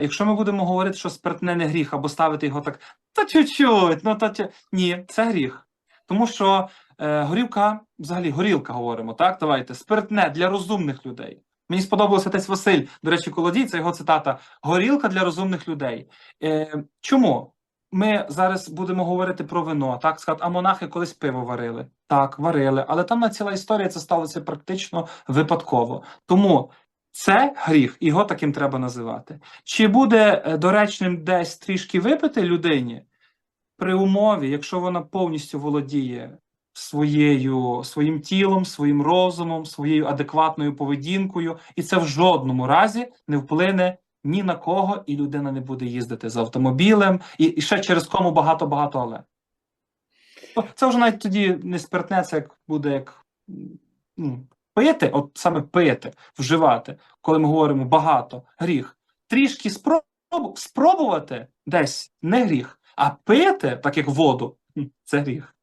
Якщо ми будемо говорити, що спиртне не гріх, або ставити його так, та чуть-чуть, ну та чу- ні, це гріх. Тому що е, горілка, взагалі, горілка говоримо, так? Давайте, спиртне для розумних людей. Мені сподобався отець Василь, до речі, Колодій, це його цитата: горілка для розумних людей. Е, чому? Ми зараз будемо говорити про вино, так сказати, а монахи колись пиво варили. Так, варили, але там на ціла історія це сталося практично випадково. Тому це гріх, його таким треба називати. Чи буде е, доречним десь трішки випити людині при умові, якщо вона повністю володіє своєю, своїм тілом, своїм розумом, своєю адекватною поведінкою, і це в жодному разі не вплине ні на кого, і людина не буде їздити з автомобілем, і, і ще через кому багато-багато але. Це вже навіть тоді не спиртне, це як буде як ну, пити, от саме пити, вживати, коли ми говоримо багато, гріх. Трішки спроб, спробувати десь не гріх, а пити, так як воду, це гріх.